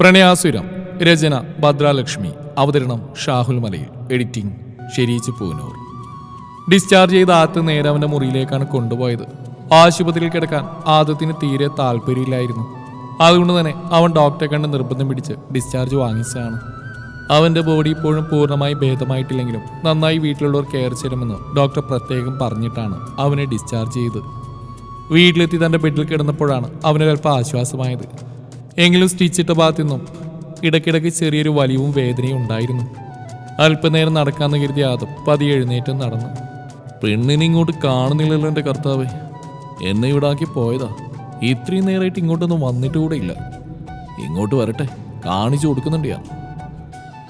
പ്രണയാസുരം രചന ഭദ്രാലക്ഷ്മി അവതരണം ഷാഹുൽ മലയിൽ editing ഷെരീച്ച് Poonoor. Discharge ചെയ്ത ആത്ത് നേരെ അവന്റെ മുറിയിലേക്കാണ് കൊണ്ടുപോയത്. ആശുപത്രിയിൽ കിടക്കാൻ ആദത്തിന് തീരെ താല്പര്യമില്ലായിരുന്നു. അതുകൊണ്ട് തന്നെ അവൻ ഡോക്ടറെ കണ്ട് നിർബന്ധം പിടിച്ച് ഡിസ്ചാർജ് വാങ്ങിച്ചതാണ്. അവന്റെ ബോഡി ഇപ്പോഴും പൂർണമായി ഭേദമായിട്ടില്ലെങ്കിലും നന്നായി വീട്ടിലുള്ളവർ കെയർ ചെയ്യണമെന്ന് ഡോക്ടർ പ്രത്യേകം പറഞ്ഞിട്ടാണ് അവനെ ഡിസ്ചാർജ് ചെയ്തത് വീട്ടിലെത്തി തന്റെ ബെഡിൽ കിടന്നപ്പോഴാണ് അവനൊരൽപ്പം ആശ്വാസമായത്. എങ്കിലും സ്റ്റിച്ചിട്ട ഭാഗത്തു നിന്നും ഇടയ്ക്കിടയ്ക്ക് ചെറിയൊരു വലിവും വേദനയും ഉണ്ടായിരുന്നു. അല്പനേരം നടക്കാന്ന് കരുതി ആദം പതി എഴുന്നേറ്റ് നടന്നു. പെണ്ണിനെ ഇങ്ങോട്ട് കാണുന്നില്ലല്ലോ എന്റെ കർത്താവേ. എന്നെ ഇവിടെ ആക്കി പോയതാ. ഇത്രയും നേരമായിട്ട് ഇങ്ങോട്ടൊന്നും വന്നിട്ട് കൂടെ ഇല്ല. ഇങ്ങോട്ട് വരട്ടെ. കാണിച്ചു കൊടുക്കുന്നുണ്ട് ഞാൻ.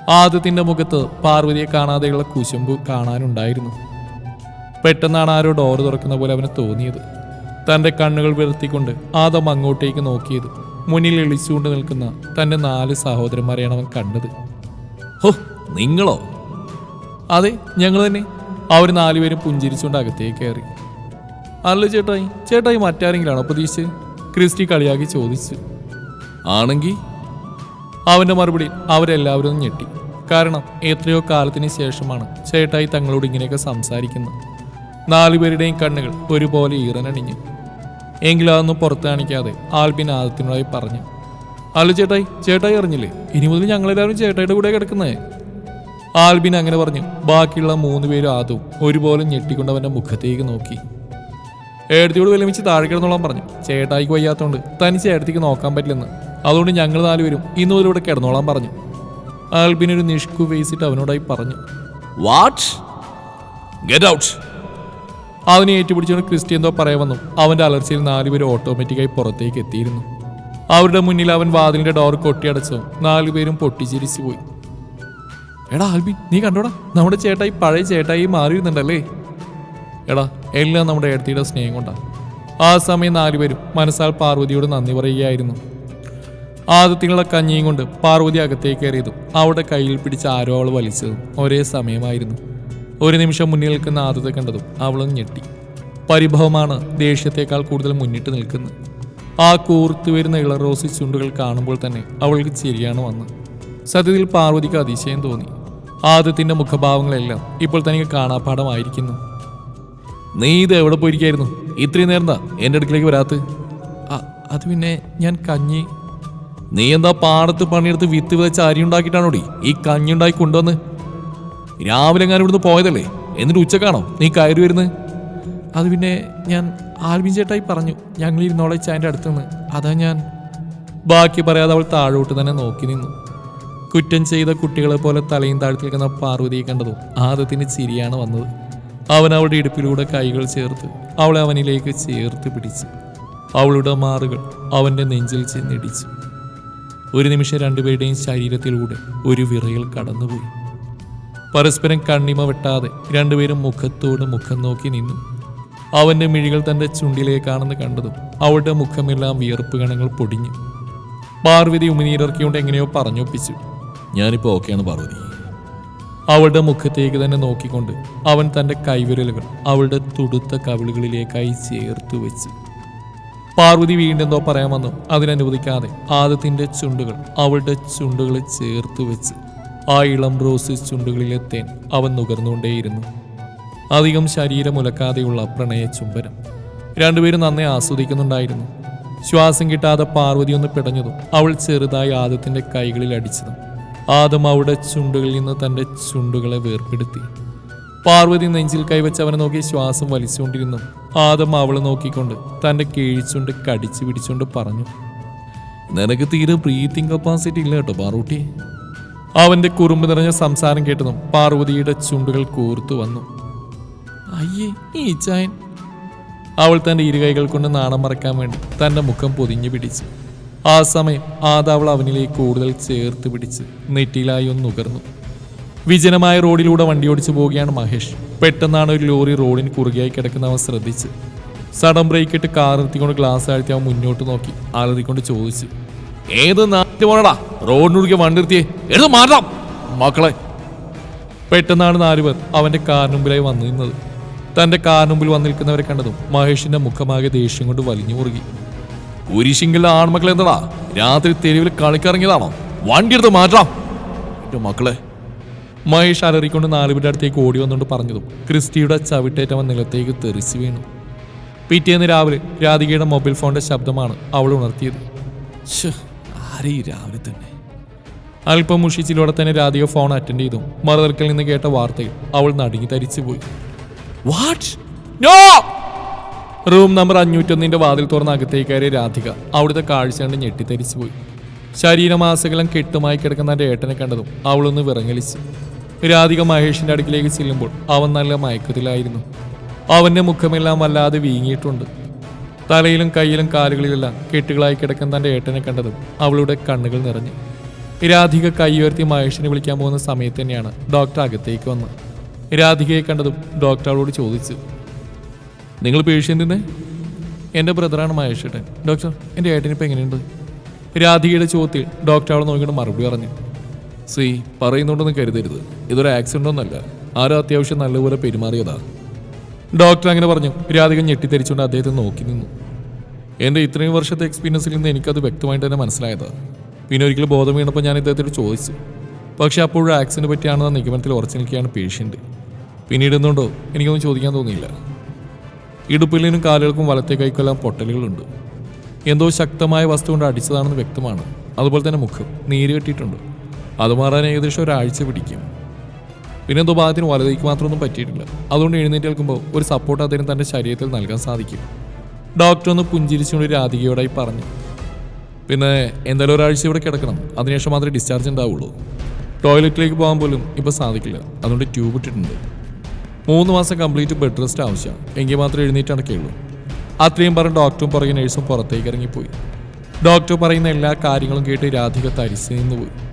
ആദ്യത്തിന്റെ മുഖത്ത് പാർവതിയെ കാണാതെയുള്ള കുശുമ്പ് കാണാനുണ്ടായിരുന്നു. പെട്ടെന്നാണ് ആരോ ഡോർ തുറക്കുന്ന പോലെ അവന് തോന്നിയത്. തന്റെ കണ്ണുകൾ വിളർത്തിക്കൊണ്ട് ആദം അങ്ങോട്ടേക്ക് നോക്കിയത്. മുന്നിൽ എളിച്ചുകൊണ്ട് നിൽക്കുന്ന തന്റെ നാല് സഹോദരന്മാരെയാണ് അവൻ കണ്ടത്. ഹോ നിങ്ങളോ? അതെ ഞങ്ങൾ തന്നെ. അവർ നാലുപേരും പുഞ്ചിരിച്ചുകൊണ്ട് അകത്തേക്ക് കയറി. അല്ല ചേട്ടായി ചേട്ടായി മറ്റാരെങ്കിലാണോ പ്രതീക്ഷിച്ച്? ക്രിസ്റ്റി കളിയാക്കി ചോദിച്ചു. ആണെങ്കിൽ അവന്റെ മറുപടി അവരെല്ലാവരും ഒന്ന് ഞെട്ടി. കാരണം എത്രയോ കാലത്തിന് ശേഷമാണ് ചേട്ടായി തങ്ങളോട് ഇങ്ങനെയൊക്കെ സംസാരിക്കുന്നത്. നാലുപേരുടെയും കണ്ണുകൾ ഒരുപോലെ ഈറനണിഞ്ഞു. എങ്കിലും അതൊന്നും പുറത്ത് കാണിക്കാതെ ആൽബിൻ ആദത്തിനോടായി പറഞ്ഞു. അല്ല ചേട്ടായി ചേട്ടായി അറിഞ്ഞില്ലേ? ഇനി മുതൽ ഞങ്ങളെല്ലാവരും ചേട്ടായിയുടെ കൂടെ കിടക്കുന്നേ. ആൽബിൻ അങ്ങനെ പറഞ്ഞു. ബാക്കിയുള്ള മൂന്ന് പേരും ആദവും ഒരുപോലെ ഞെട്ടിക്കൊണ്ട് അവന്റെ മുഖത്തേക്ക് നോക്കി. ഏടത്തിയോട് വിലമിച്ച് താഴെ കിടന്നോളാൻ പറഞ്ഞു. ചേട്ടായിക്ക് വയ്യാത്തതുകൊണ്ട് തനിച്ച് ഏടത്തേക്ക് നോക്കാൻ പറ്റില്ലെന്ന്. അതുകൊണ്ട് ഞങ്ങൾ നാലുപേരും ഇന്ന് മുതൽ ഇവിടെ കിടന്നോളാൻ പറഞ്ഞു. ആൽബിൻ ഒരു നിഷ്കു വേസിട്ട് അവനോടായി പറഞ്ഞു. വാട്ട് ഗെറ്റ് ഔട്ട് അവനെ ഏറ്റുപിടിച്ചുകൊണ്ട് ക്രിസ്റ്റി എന്തോ അവന്റെ അലർച്ചയിൽ നാലുപേരും ഓട്ടോമാറ്റിക്കായി പുറത്തേക്ക് എത്തിയിരുന്നു. അവരുടെ മുന്നിൽ അവൻ വാതിലിന്റെ ഡോർ കൊട്ടിയടച്ചു നാലുപേരും പൊട്ടിച്ചിരിച്ചു പോയി. എടാ ആൽബി നീ കണ്ടോടാ? നമ്മുടെ ചേട്ടായി പഴയ ചേട്ടായി മാറിയിരുന്നുണ്ടല്ലേ? എടാ എല്ലാം നമ്മുടെ ഏടത്തിയുടെ സ്നേഹം കൊണ്ടാ. ആ സമയം നാലുപേരും മനസ്സാൽ പാർവതിയോട് നന്ദി പറയുകയായിരുന്നു. ആദ്യത്തിലുള്ള കഞ്ഞിയും കൊണ്ട് പാർവതി അകത്തേക്ക് കയറിയതും അവിടെ കയ്യിൽ പിടിച്ച ആരോ അവൾ വലിച്ചതും ഒരേ സമയമായിരുന്നു. ഒരു നിമിഷം മുന്നിൽ നിൽക്കുന്ന ആദ്യത്തെ കണ്ടതും അവളും ഞെട്ടി. പരിഭവമാണ് ദേഷ്യത്തേക്കാൾ കൂടുതൽ മുന്നിട്ട് നിൽക്കുന്നത്. ആ കൂർത്തു വരുന്ന ഇളറോസി ചുണ്ടുകൾ കാണുമ്പോൾ തന്നെ അവൾക്ക് ചിരിയാണ് വന്നത്. സത്യത്തിൽ പാർവതിക്ക് അതിശയം തോന്നി. ആദ്യത്തിന്റെ മുഖഭാവങ്ങളെല്ലാം ഇപ്പോൾ തനിക്ക് കാണാപ്പാടമായിരിക്കുന്നു നീ ഇത് എവിടെ പോയിരിക്കായിരുന്നു? ഇത്രയും നേരം എന്റെ അടുക്കിലേക്ക് വരാത്ത് അത് പിന്നെ ഞാൻ കഞ്ഞി. നീ എന്താ പാടത്ത് പണിയെടുത്ത് വിത്ത് വിതച്ച് അരി ഉണ്ടാക്കിയിട്ടാണോടി ഈ കഞ്ഞി ഉണ്ടാക്കി കൊണ്ടുവന്ന്? രാവിലെ ഞാൻ ഇവിടുന്ന് പോയതല്ലേ? എന്നിട്ട് ഉച്ചക്കാണോ? നീ കയറി വരുന്നത് അത് പിന്നെ ഞാൻ ആൽബിൻ ചേട്ടായി പറഞ്ഞു. ഞങ്ങൾ ഇരുന്നോളെ ചായന്റെ അടുത്തുനിന്ന്. അതാ ഞാൻ. ബാക്കി പറയാതെ അവൾ താഴോട്ട് തന്നെ നോക്കി നിന്നു. കുറ്റം ചെയ്ത കുട്ടികളെ പോലെ തലയും താഴ്ത്തി നിൽക്കുന്ന പാർവതിയെ കണ്ടതും? ആദത്തിന് ചിരിയാണ് വന്നത്. അവൻ അവളുടെ ഇടുപ്പിലൂടെ കൈകൾ ചേർത്ത് അവളെ അവനിലേക്ക് ചേർത്ത് പിടിച്ചു. അവളുടെ മാറുകൾ അവന്റെ നെഞ്ചിൽ ചെന്നിടിച്ചു. ഒരു നിമിഷം രണ്ടുപേരുടെയും ശരീരത്തിലൂടെ ഒരു വിറയിൽ കടന്നുപോയി. പരസ്പരം കണ്ണിമ വെട്ടാതെ രണ്ടുപേരും മുഖത്തോട് മുഖം നോക്കി നിന്നു. അവന്റെ മിഴികൾ തന്റെ ചുണ്ടിലേക്കാണെന്ന് കണ്ടതും അവളുടെ മുഖമെല്ലാം വിയർപ്പ് കണങ്ങൾ പൊടിഞ്ഞു. പാർവതി ഉമിനീരിറക്കിക്കൊണ്ട് എങ്ങനെയോ പറഞ്ഞൊപ്പിച്ചു. ഞാനിപ്പോ ഓക്കെയാണ് പാർവതി. അവളുടെ മുഖത്തേക്ക് തന്നെ നോക്കിക്കൊണ്ട് അവൻ തന്റെ കൈവിരലുകൾ അവളുടെ തുടുത്ത കവിളുകളിലേക്കായി ചേർത്തു വെച്ചു. പാർവതി വീണ്ടും എന്തോ പറയാൻ വന്നു. അതിനനുവദിക്കാതെ ആദത്തിന്റെ ചുണ്ടുകൾ അവളുടെ ചുണ്ടുകളെ ചേർത്ത് വെച്ച്. ആ ഇളം റോസ് ചുണ്ടുകളിലെ തേൻ അവൻ നുകർന്നുകൊണ്ടേയിരുന്നു. അധികം ശരീരമുലക്കാതെയുള്ള പ്രണയ ചുംബനം. രണ്ടുപേരും നന്നെ ആസ്വദിക്കുന്നുണ്ടായിരുന്നു. ശ്വാസം കിട്ടാതെ പാർവതി ഒന്ന് പിടഞ്ഞതും അവൾ ചെറുതായി ആദത്തിന്റെ കൈകളിൽ അടിച്ചതും. ആദം അവളുടെ ചുണ്ടുകളിൽ നിന്ന് തന്റെ ചുണ്ടുകളെ വേർപ്പെടുത്തി. പാർവതി നെഞ്ചിൽ കൈവച്ച് അവനെ നോക്കി ശ്വാസം വലിച്ചുകൊണ്ടിരുന്നു. ആദം അവളെ നോക്കിക്കൊണ്ട് തന്റെ കീഴിച്ചുണ്ട് കടിച്ചു പിടിച്ചുകൊണ്ട് പറഞ്ഞു. നിനക്ക് തീരെ ബ്രീത്തിങ് കപ്പാസിറ്റി ഇല്ല കേട്ടോ പാറൂട്ടി അവന്റെ കുറുമ്പ് നിറഞ്ഞ സംസാരം കേട്ടതും പാർവതിയുടെ ചുണ്ടുകൾ കൂർത്തു വന്നു. അയ്യേ ഈ ചായൻ. അവൾ തന്റെ ഇരുകൈകൾ കൊണ്ട് നാണം മറക്കാൻ വേണ്ടി തന്റെ മുഖം പൊതിഞ്ഞു പിടിച്ചു. ആ സമയം ആദ അവൾ അവനിലേക്ക് കൂടുതൽ ചേർത്ത് പിടിച്ച് നെറ്റിയിലായി ഒന്ന് നുകർന്നു. വിജനമായ റോഡിലൂടെ വണ്ടി ഓടിച്ചു പോവുകയാണ് മഹേഷ്. പെട്ടെന്നാണ് ഒരു ലോറി റോഡിന് കുറുകയായി കിടക്കുന്ന അവൻ ശ്രദ്ധിച്ച്. ബ്രേക്ക് ഇട്ട് കാർ നിർത്തിക്കൊണ്ട് ഗ്ലാസ് ആഴ്ത്തി അവൻ മുന്നോട്ട് നോക്കി ആലതിക്കൊണ്ട് ചോദിച്ചു. ഏത് നാട്ടിൽ പോണടാ? റോഡിനുടുക്കിയ വണ്ടി നിർത്തിയേ എടുത്ത് മാറ്റാം മക്കളെ പെട്ടെന്നാണ് നാലുപേർ അവന്റെ കാറിന് മുമ്പിലായി വന്നു നിന്നത്. തന്റെ കാറിന് മുമ്പിൽ വന്നു നിൽക്കുന്നവരെ കണ്ടതും മഹേഷിന്റെ മുഖമാകെ ദേഷ്യം കൊണ്ട് വലിഞ്ഞു മുറുകി. കുരിശിങ്കിലെ ആൺമക്കൾ എന്താടാ? രാത്രി തെരുവിൽ കളിക്കിറങ്ങിയതാണോ? വണ്ടി എടുത്ത് മാറ്റാം എന്റെ മക്കളെ മഹേഷ് അലറിക്കൊണ്ട് നാലുപേരുടെ അടുത്തേക്ക് ഓടി വന്നുകൊണ്ട് പറഞ്ഞതും ക്രിസ്റ്റിയുടെ ചവിട്ടേറ്റവൻ നിലത്തേക്ക് തെറിച്ചു വീണു. പിറ്റേന്ന് രാവിലെ രാധികയുടെ മൊബൈൽ ഫോണിന്റെ ശബ്ദമാണ് അവൾ ഉണർത്തിയത്. ശ്ശേ, ആരെ രാവിലെ തന്നെ. അല്പം മുഷിച്ചിലൂടെ തന്നെ രാധിക ഫോൺ അറ്റൻഡ് ചെയ്തു. മറുതർക്കിൽ നിന്ന് കേട്ട വാർത്തയിൽ അവൾ നടുങ്ങി തരിച്ചു പോയി. വാട്ട് നോ റൂം നമ്പർ അഞ്ഞൂറ്റൊന്നിന്റെ വാതിൽ തുറന്ന അകത്തേക്ക് കയറിയ രാധിക അവിടുത്തെ കാഴ്ച കണ്ട് ഞെട്ടിത്തരിച്ചു പോയി. ശരീരമാസകലം കെട്ടുമായി കിടക്കുന്ന തന്റെ ഏട്ടനെ കണ്ടതും അവളൊന്ന് വിറങ്ങലിച്ചു. രാധിക മഹേഷിന്റെ അടുക്കിലേക്ക് ചെല്ലുമ്പോൾ അവൻ നല്ല മയക്കത്തിലായിരുന്നു. അവന്റെ മുഖമെല്ലാം വല്ലാതെ വീങ്ങിയിട്ടുണ്ട്. തലയിലും കയ്യിലും കാലുകളിലെല്ലാം കെട്ടുകളായി കിടക്കുന്ന തന്റെ ഏട്ടനെ കണ്ടതും അവളുടെ കണ്ണുകൾ നിറഞ്ഞു. രാധിക കൈ ഉയർത്തി മഹേഷിനെ വിളിക്കാൻ പോകുന്ന സമയത്ത് തന്നെയാണ് ഡോക്ടർ അകത്തേക്ക് വന്നത്. രാധികയെ കണ്ടതും ഡോക്ടർ അവളോട് ചോദിച്ചു നിങ്ങൾ പേഷ്യന്റിനെ എന്റെ ബ്രദറാണ് മഹേഷ് ഏട്ടൻ ഡോക്ടർ എന്റെ ഏട്ടനിപ്പോൾ എങ്ങനെയുണ്ട്? രാധികയുടെ ചോദ്യത്തിൽ ഡോക്ടർ അവളെ നോക്കിയിട്ട് മറുപടി പറഞ്ഞു സി പറയുന്നുണ്ടെന്ന് കരുതരുത്. ഇതൊരു ആക്സിഡന്റ് ഒന്നല്ല. ആരോ അത്യാവശ്യം നല്ലപോലെ പെരുമാറിയതാ. ഡോക്ടർ അങ്ങനെ പറഞ്ഞു. രാധിക ഞെട്ടിത്തെരിച്ചുകൊണ്ട് അദ്ദേഹത്തെ നോക്കി നിന്നു. എന്റെ ഇത്രയും വർഷത്തെ എക്സ്പീരിയൻസിൽ നിന്ന് എനിക്കത് വ്യക്തമായിട്ട് തന്നെ മനസ്സിലായത്. പിന്നെ ഒരിക്കലും ബോധം വീണപ്പോൾ ഞാൻ ഇദ്ദേഹത്തോട് ചോദിച്ചു. പക്ഷെ അപ്പോഴും ആക്സിഡന്റ് പറ്റിയാണെന്ന നിഗമനത്തിൽ ഉറച്ചു നിൽക്കുകയാണ് പേഷ്യന്റ് പിന്നീട് എന്തുകൊണ്ടോ എനിക്കൊന്നും ചോദിക്കാൻ തോന്നിയില്ല. ഇടുപ്പിലിനും കാലുകൾക്കും വലത്തെ കൈക്കെല്ലാം പൊട്ടലുകളുണ്ട്. എന്തോ ശക്തമായ വസ്തു കൊണ്ട് അടിച്ചതാണെന്ന് വ്യക്തമാണ്. അതുപോലെ തന്നെ മുഖം. നീര് കെട്ടിയിട്ടുണ്ട്. അത് മാറാൻ ഏകദേശം ഒരാഴ്ച പിടിക്കും. പിന്നെ എന്തോ ഭാഗത്തിന് വലതേക്ക് മാത്രമൊന്നും പറ്റിയിട്ടില്ല. അതുകൊണ്ട് എഴുന്നേറ്റ് ഒരു സപ്പോർട്ട് അദ്ദേഹം തന്റെ ശരീരത്തിൽ നൽകാൻ സാധിക്കും. ഡോക്ടർ ഒന്ന് പുഞ്ചിരിച്ചുകൊണ്ട് രാധികയോടായി പറഞ്ഞു പിന്നെ എന്തായാലും ഒരാഴ്ച ഇവിടെ കിടക്കണം. അതിനുശേഷം മാത്രമേ ഡിസ്ചാർജ് ഉണ്ടാവുള്ളൂ. ടോയ്ലറ്റിലേക്ക് പോകാൻ പോലും ഇപ്പോൾ സാധിക്കില്ല. അതുകൊണ്ട് ട്യൂബ് ഇട്ടിട്ടുണ്ട്. മൂന്ന് മാസം കംപ്ലീറ്റ് ബെഡ് റെസ്റ്റ് ആവശ്യമാണ് എങ്കിൽ മാത്രമേ എഴുന്നേറ്റ് നടക്കുകയുള്ളൂ. അത്രയും പറഞ്ഞ് ഡോക്ടറും പുറകെ നഴ്സും പുറത്തേക്ക് ഇറങ്ങിപ്പോയി. ഡോക്ടർ പറയുന്ന എല്ലാ കാര്യങ്ങളും കേട്ട് രാധിക തരിച്ചു നിന്നുപോയി.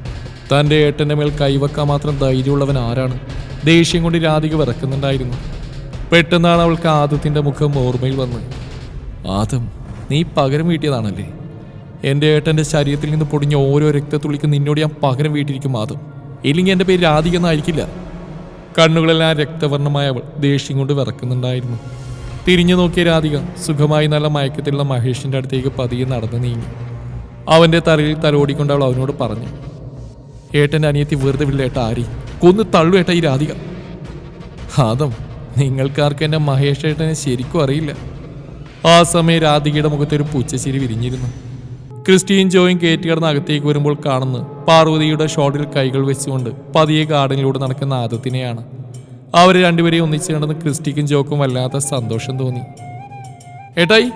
തന്റെ ഏട്ടന്റെ മേൽ കൈവക്കാൻ മാത്രം ധൈര്യമുള്ളവൻ ആരാണ്? ദേഷ്യം കൊണ്ട് രാധിക വിറക്കുന്നുണ്ടായിരുന്നു. പെട്ടെന്നാണ് അവൾക്ക് ആദത്തിന്റെ മുഖം ഓർമ്മയിൽ വന്നത്. ആദം നീ പകരം വീട്ടിയതാണല്ലേ? എന്റെ ഏട്ടന്റെ ശരീരത്തിൽ നിന്ന് പൊടിഞ്ഞ ഓരോ രക്തത്തുള്ളിക്ക് നിന്നോട് ഞാൻ പകരം വീട്ടിരിക്കും ആദം. ഇല്ലെങ്കിൽ എന്റെ പേര് രാധിക എന്നായിരിക്കില്ല. കണ്ണുകളെല്ലാം രക്തവർണമായ അവൾ ദേഷ്യം കൊണ്ട് വിറക്കുന്നുണ്ടായിരുന്നു. തിരിഞ്ഞു നോക്കിയ രാധിക സുഖമായി നല്ല മയക്കത്തിലുള്ള മഹേഷിന്റെ അടുത്തേക്ക് പതിയെ നടന്നു നീങ്ങി. അവന്റെ തലയിൽ തലോടിക്കൊണ്ട് അവൾ അവനോട് പറഞ്ഞു ഏട്ടന്റെ അനിയത്തി വെറുതെ വില്ല ഏട്ട ആരി. കൊന്ന് തള്ളു ഏട്ട ഈ രാധിക. ആദം നിങ്ങൾക്കാർക്ക് എന്റെ മഹേഷ് ഏട്ടനെ ശരിക്കും അറിയില്ല. ആ സമയം രാധികയുടെ മുഖത്ത് ഒരു പൂച്ചച്ചിരി വിരിഞ്ഞിരുന്നു. ക്രിസ്റ്റീൻ ജോയും കയറ്റി കടന്ന് അകത്തേക്ക് വരുമ്പോൾ കാണുന്നു പാർവതിയുടെ ഷോട്ടിൽ കൈകൾ വെച്ചുകൊണ്ട് പതിയെ ഗാർഡനിലൂടെ നടക്കുന്ന ആദത്തിനെയാണ്. അവർ രണ്ടുപേരെയും ഒന്നിച്ചു കണ്ടെന്ന് ക്രിസ്റ്റിക്കും ജോക്കും വല്ലാത്ത സന്തോഷം തോന്നി. ഏട്ടായി.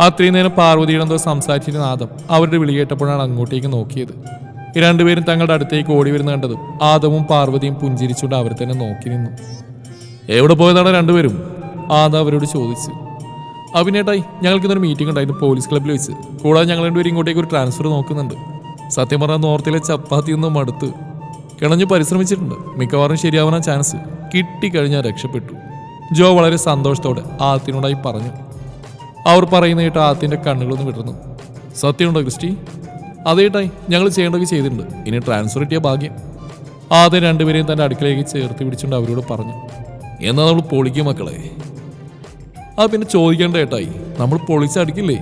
അത്രയും നേരം പാർവതിയുടെ എന്തോ സംസാരിച്ചിരുന്ന ആദം അവരുടെ വിളി കേട്ടപ്പോഴാണ് അങ്ങോട്ടേക്ക് നോക്കിയത്. രണ്ടുപേരും തങ്ങളുടെ അടുത്തേക്ക് ഓടി വരുന്ന കണ്ടതും ആദവും പാർവതിയും പുഞ്ചിരിച്ചുകൊണ്ട് അവർ തന്നെ നോക്കി നിന്നു. എവിടെ പോയതാണ് രണ്ടുപേരും? ആദ അവരോട് ചോദിച്ചു. അഭിനേട്ടായി ഞങ്ങൾക്ക് ഇന്നൊരു മീറ്റിംഗ് ഉണ്ടായിരുന്നു പോലീസ് ക്ലബ്ബിൽ വെച്ച്. കൂടാതെ ഞങ്ങൾ രണ്ടുപേരും ഇങ്ങോട്ടേക്ക് ഒരു ട്രാൻസ്ഫർ നോക്കുന്നുണ്ട്. സത്യം പറഞ്ഞാൽ നോർത്തിലെ ചപ്പാത്തി ഒന്നും മടുത്ത് കിണഞ്ഞു പരിശ്രമിച്ചിട്ടുണ്ട്. മിക്കവാറും ശരിയാവാൻ ചാൻസ് കിട്ടിക്കഴിഞ്ഞാൽ രക്ഷപ്പെട്ടു. ജോ വളരെ സന്തോഷത്തോടെ ആത്തിനോടായി പറഞ്ഞു. അവർ പറയുന്ന കേട്ട് കണ്ണുകളൊന്നും കണ്ണുകളൊന്ന് വിടർന്നു. സത്യമുണ്ടോ ക്രിസ്റ്റി? അതേട്ടായി ഞങ്ങൾ ചെയ്യേണ്ടതൊക്കെ ചെയ്തിട്ടുണ്ട്. ഇനി ട്രാൻസ്ഫർ കിട്ടിയ ഭാഗ്യം. ആദ്യം രണ്ടുപേരെയും തന്റെ അടുക്കളയിലേക്ക് ചേർത്ത് പിടിച്ചുകൊണ്ട് അവരോട് പറഞ്ഞു എന്നാൽ നമ്മൾ പൊളിക്കും മക്കളെ. അത് പിന്നെ ചോദിക്കേണ്ട ഏട്ടായി നമ്മൾ പൊളിച്ചടിക്കില്ലേ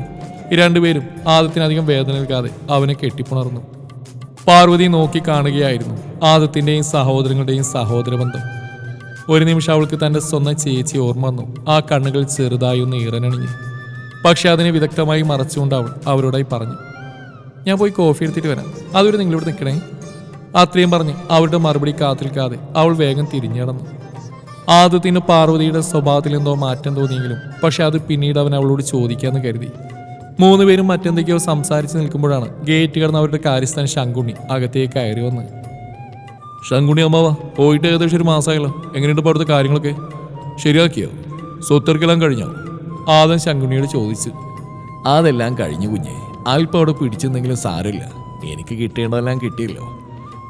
രണ്ടുപേരും ആദത്തിനധികം വേദന നൽകാതെ അവനെ കെട്ടിപ്പുണർന്നു. പാർവതി നോക്കി കാണുകയായിരുന്നു ആദത്തിന്റെയും സഹോദരങ്ങളുടെയും സഹോദരബന്ധം. ഒരു നിമിഷം അവൾക്ക് തന്റെ സ്വന്തം ചേച്ചി ഓർമ്മ വന്നു. ആ കണ്ണുകൾ ചെറുതായി ഒന്ന് ഈറനണിഞ്ഞു. പക്ഷെ അതിനെ വിദഗ്ധമായി മറച്ചുകൊണ്ട് അവൾ അവരോടായി പറഞ്ഞു ഞാൻ പോയി കോഫി എടുത്തിട്ട് വരാം. അതൊരു നിങ്ങളിവിടെ നിൽക്കണേ. അത്രയും പറഞ്ഞ് അവരുടെ മറുപടി കാത്തിൽക്കാതെ അവൾ വേഗം തിരിഞ്ഞു നടന്നു. ആദ്യത്തിന് പാർവതിയുടെ സ്വഭാവത്തിൽ എന്തോ മാറ്റം തോന്നിയെങ്കിലും പക്ഷെ അത് പിന്നീട് അവൻ അവളോട് ചോദിക്കാന്ന് കരുതി. മൂന്നുപേരും മറ്റെന്തൊക്കെയോ സംസാരിച്ച് നിൽക്കുമ്പോഴാണ് ഗേറ്റ് കടന്ന് അവരുടെ കാര്യസ്ഥാൻ ശങ്കുണ്ണി അകത്തേക്ക് കയറി വന്ന്. ശങ്കുണ്ണി അമ്മാവ പോയിട്ട് ഏകദേശം ഒരു മാസമായല്ലോ. എങ്ങനെയുണ്ട് അവിടുത്തെ കാര്യങ്ങളൊക്കെ? ശരിയാക്കിയോ? സ്വത്തർക്കെല്ലാം കഴിഞ്ഞോ? ആദ്യം ശങ്കുണ്ണിയോട് ചോദിച്ചു. അതെല്ലാം കഴിഞ്ഞു കുഞ്ഞെ. അല്പം അവിടെ പിടിച്ചെന്തെങ്കിലും സാരമില്ല. എനിക്ക് കിട്ടേണ്ടതെല്ലാം കിട്ടിയല്ലോ.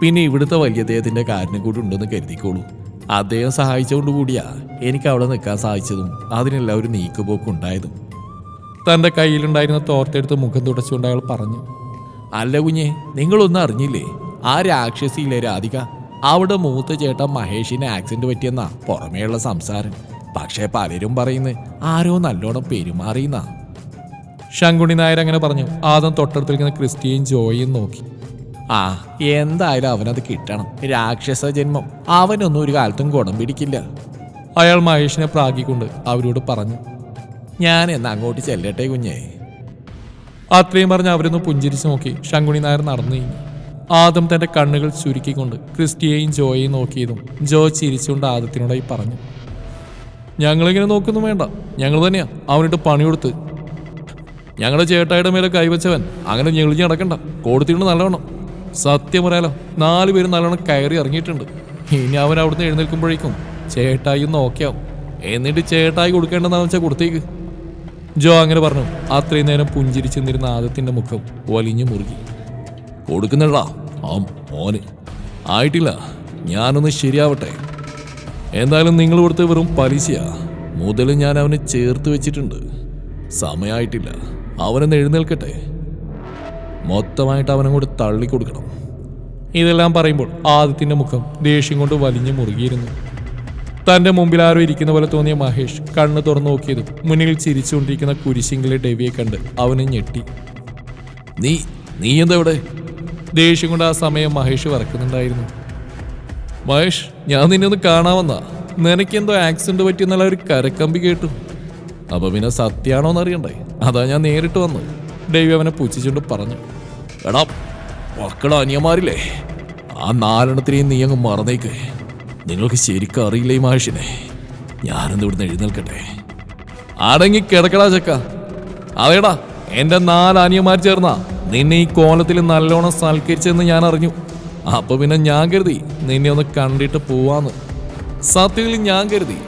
പിന്നെ ഇവിടുത്തെ വലിയ അദ്ദേഹത്തിന്റെ കാര്യം കൂടി ഉണ്ടെന്ന് കരുതിക്കോളൂ. അദ്ദേഹം സഹായിച്ചുകൊണ്ട് കൂടിയാ എനിക്ക് അവിടെ നിൽക്കാൻ സാധിച്ചതും അതിനെല്ലാം ഒരു നീക്കുപോക്ക് ഉണ്ടായതും തന്റെ കയ്യിലുണ്ടായിരുന്ന തോർത്തെടുത്ത് മുഖം തുടച്ചുകൊണ്ട് അയാൾ പറഞ്ഞു അല്ല കുഞ്ഞെ നിങ്ങളൊന്നും അറിഞ്ഞില്ലേ? ആ രാക്ഷസിയിലെ രാധിക? അവിടെ മൂത്ത ചേട്ടൻ മഹേഷിന് ആക്സിഡന്റ് പറ്റിയെന്നാ പുറമേയുള്ള സംസാരം. പക്ഷേ പലരും പറയുന്നത് ആരോ നല്ലോണം പെരുമാറിയെന്നാ. ശങ്കുണി നായർ അങ്ങനെ പറഞ്ഞു ആദം തൊട്ടടുത്ത് നിൽക്കുന്ന ക്രിസ്റ്റിയും ജോയിയും നോക്കി. ആ എന്തായാലും അവനത് കിട്ടണം. രാക്ഷസ ജന്മം. അവനൊന്നും ഒരു കാലത്തും ഗുണം പിടിക്കില്ല. അയാൾ മഹേഷിനെ പ്രാഗിക്കൊണ്ട് അവരോട് പറഞ്ഞു ഞാൻ എന്നാ അങ്ങോട്ട് ചെല്ലട്ടെ കുഞ്ഞേ. അത്രയും പറഞ്ഞ് അവരൊന്ന് പുഞ്ചിരിച്ച് നോക്കി. ശങ്കുണി നായർ നടന്നു നീങ്ങി. ആദം തന്റെ കണ്ണുകൾ ചുരുക്കിക്കൊണ്ട് ക്രിസ്റ്റിയെയും ജോയെയും നോക്കിയതും ജോ ചിരിച്ചുകൊണ്ട് ആദത്തിനോടായി പറഞ്ഞു ഞങ്ങളിങ്ങനെ നോക്കുന്നു വേണ്ട. ഞങ്ങൾ തന്നെയാ. അവനിട്ട് പണി കൊടുത്ത് ഞങ്ങളുടെ ചേട്ടായിയുടെ മേലെ കൈവച്ചവൻ. അങ്ങനെ ഞെളിഞ്ഞ് നടക്കണ്ട. കൊടുത്തിട്ട് നല്ലവണ്ണം. സത്യം പറയാലോ നാല് പേര് നല്ലവണ്ണം കയറി ഇറങ്ങിയിട്ടുണ്ട്. ഇനി അവൻ അവിടുന്ന് എഴുന്നേൽക്കുമ്പോഴേക്കും ചേട്ടായി ആവും എന്നിട്ട് ചേട്ടായി കൊടുക്കേണ്ടെന്നാന്ന് വെച്ചാൽ കൊടുത്തേക്ക്. ജോ അങ്ങനെ പറഞ്ഞു. അത്രയും നേരം പുഞ്ചിരിച്ചു നിന്നിരുന്ന ആദത്തിന്റെ മുഖം വലിഞ്ഞു മുറുകി. കൊടുക്കുന്നില്ല ആ മോന്. ആയിട്ടില്ല ഞാനൊന്ന് ശരിയാവട്ടെ. എന്തായാലും നിങ്ങൾ കൊടുത്ത വെറും പലിശയാ. മുതൽ ഞാൻ അവനെ ചേർത്ത് വെച്ചിട്ടുണ്ട്. സമയമായിട്ടില്ല അവനൊന്ന് എഴുന്നേൽക്കട്ടെ. മൊത്തമായിട്ട് അവനങ്ങോട്ട് തള്ളിക്കൊടുക്കണം ഇതെല്ലാം പറയുമ്പോൾ ആദിത്യന്റെ മുഖം ദേഷ്യം കൊണ്ട് വലിഞ്ഞു മുറുകിയിരുന്നു. തന്റെ മുമ്പിൽ ആരോ ഇരിക്കുന്ന പോലെ തോന്നിയ മഹേഷ് കണ്ണ് തുറന്നു നോക്കിയതും മുന്നിൽ ചിരിച്ചുകൊണ്ടിരിക്കുന്ന കുരിശിങ്കിലെ ഡെവിയെ കണ്ട് അവനെ ഞെട്ടി. നീ നീ എന്താ ഇവിടെ? ദേഷ്യം കൊണ്ട് ആ സമയം മഹേഷ് വറക്കുന്നുണ്ടായിരുന്നു. മഹേഷ് ഞാൻ നിന്നെ ഒന്ന് കാണാമെന്നാ. നിനക്കെന്തോ ആക്സിഡന്റ് പറ്റിയെന്നുള്ള ഒരു കരക്കമ്പി കേട്ടു. അപ്പൊ പിന്നെ സത്യാണോന്ന് അറിയണ്ടേ? അതാ ഞാൻ നേരിട്ട് വന്നു ഡേവി അവനെ പുച്ഛിച്ചുകൊണ്ട് പറഞ്ഞു എടാ മക്കളെ അനിയന്മാരില്ലേ? ആ നാലെണ്ണത്തിനെയും നീ അങ്ങ് മറന്നേക്ക്. നിങ്ങൾക്ക് ശരിക്കും അറിയില്ല ഈ മഹേഷിനെ ഞാനെന്ത് ഇവിടുന്ന് എഴുന്നേൽക്കട്ടെ? അടങ്ങി കിടക്കടാ ചക്ക. അതേടാ എന്റെ നാല് അനിയന്മാർ ചേർന്നാ നിന്നെ ഈ കോലത്തിൽ നല്ലോണം സൽക്കരിച്ചെന്ന് ഞാൻ അറിഞ്ഞു. അപ്പൊ പിന്നെ ഞാൻ കരുതി നിന്നെ ഒന്ന് കണ്ടിട്ട് പോവാന്ന്. സത്യത്തിൽ ഞാൻ കരുതി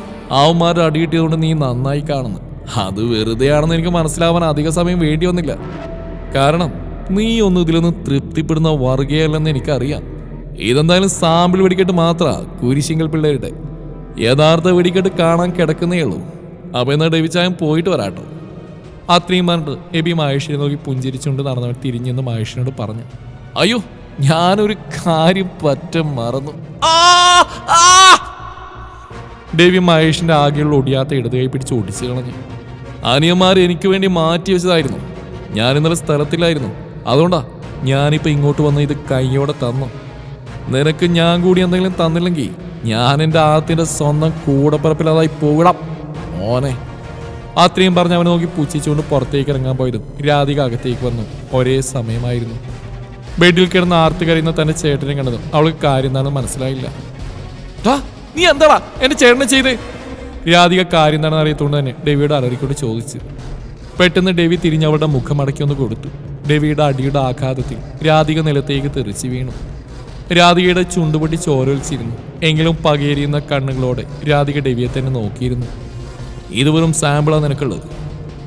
അവന്മാരുടെ അടി കിട്ടിയതുകൊണ്ട് നീ നന്നായി കാണുന്നു. അത് വെറുതെയാണെന്ന് എനിക്ക് മനസ്സിലാവാൻ അധിക സമയം വേണ്ടി വന്നില്ല. കാരണം നീ ഒന്നും ഇതിലൊന്നും തൃപ്തിപ്പെടുന്ന വർഗീയല്ലെന്ന് എനിക്കറിയാം. ഇതെന്തായാലും സാമ്പിൾ വെടിക്കെട്ട് മാത്ര കുരിശിങ്കൽ പിള്ളേരുടെ. യഥാർത്ഥ വെടിക്കെട്ട് കാണാൻ കിടക്കുന്നേ ഉള്ളൂ. അപ്പൊ എന്നാ ഡെവിച്ചായം പോയിട്ട് വരാട്ടോ. അത്രയും പറഞ്ഞിട്ട് എബി മഹേഷിനെ നോക്കി പുഞ്ചിരിച്ചുകൊണ്ട് നടന്നവൻ തിരിഞ്ഞെന്ന് മഹേഷിനോട് പറഞ്ഞു. അയ്യോ ഞാനൊരു കാര്യം പറ്റ മറന്നു! ദേവി മഹേഷിന്റെ ആകെയുള്ള ഒടിയാത്ത ഇടതുകൈ പിടിച്ച് ഒടിച്ചു കളഞ്ഞു. അനിയന്മാർ എനിക്ക് വേണ്ടി മാറ്റി വെച്ചതായിരുന്നു. ഞാൻ ഇന്നലെ സ്ഥലത്തില്ലായിരുന്നു. അതുകൊണ്ടാ ഞാനിപ്പോൾ ഇങ്ങോട്ട് വന്ന് ഇത് കൈയോടെ തന്നു. നിനക്ക് ഞാൻ കൂടി എന്തെങ്കിലും തന്നില്ലെങ്കിൽ ഞാൻ എന്റെ ആദ്യത്തിന്റെ സ്വന്തം കൂടപ്പറപ്പിലതായി പോകണം മോനെ. അത്രയും പറഞ്ഞ് അവനെ നോക്കി പുച്ഛിച്ചുകൊണ്ട് പുറത്തേക്ക് ഇറങ്ങാൻ പോയതും രാധിക അകത്തേക്ക് വന്നു. ഒരേ സമയമായിരുന്നു. ബെഡിൽ കിടന്ന് ആർത്ത് കരയുന്ന തന്റെ ചേട്ടനെ കണ്ടതും അവൾക്ക് കാര്യം എന്താണെന്ന് മനസ്സിലായില്ല. നീ എന്താടാ എന്റെ ചേട്ടനെ ചെയ്ത്? രാധിക കാര്യം എന്താണെന്ന് അറിയത്തോണ്ട് തന്നെ ഡെവിയുടെ അലറിക്കോട്ട് ചോദിച്ചു. പെട്ടെന്ന് ഡെവി തിരിഞ്ഞ് അവളുടെ മുഖം അടക്കി ഒന്ന് കൊടുത്തു. ഡെവിയുടെ അടിയുടെ ആഘാതത്തിൽ രാധിക നിലത്തേക്ക് തെറിച്ചു വീണു. രാധികയുടെ ചുണ്ടുപൊട്ടി ചോരൊലിച്ചിരുന്നു. എങ്കിലും പകേരിയുന്ന കണ്ണുകളോടെ രാധിക ഡെവിയെ തന്നെ നോക്കിയിരുന്നു. ഇത് വെറും നിനക്കുള്ളത്.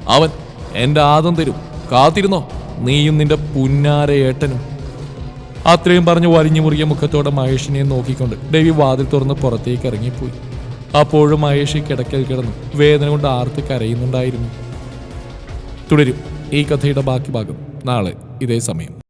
അവൻ എന്റെ ആദം തരും. കാത്തിരുന്നോ? നീയും നിന്റെ പുന്നാര ഏട്ടനും. അത്രയും പറഞ്ഞ് വലിഞ്ഞു മുറിയ മുഖത്തോടെ മഹേഷിനെ നോക്കിക്കൊണ്ട് ഡേവി വാതിൽ തുറന്ന് പുറത്തേക്ക് ഇറങ്ങിപ്പോയി. അപ്പോഴും മഹേഷ് കിടക്കൽ കിടന്നു വേദന കൊണ്ട് ആർത്തി കരയുന്നുണ്ടായിരുന്നു. തുടരും ഈ കഥയുടെ ബാക്കി ഭാഗം നാളെ ഇതേ സമയം.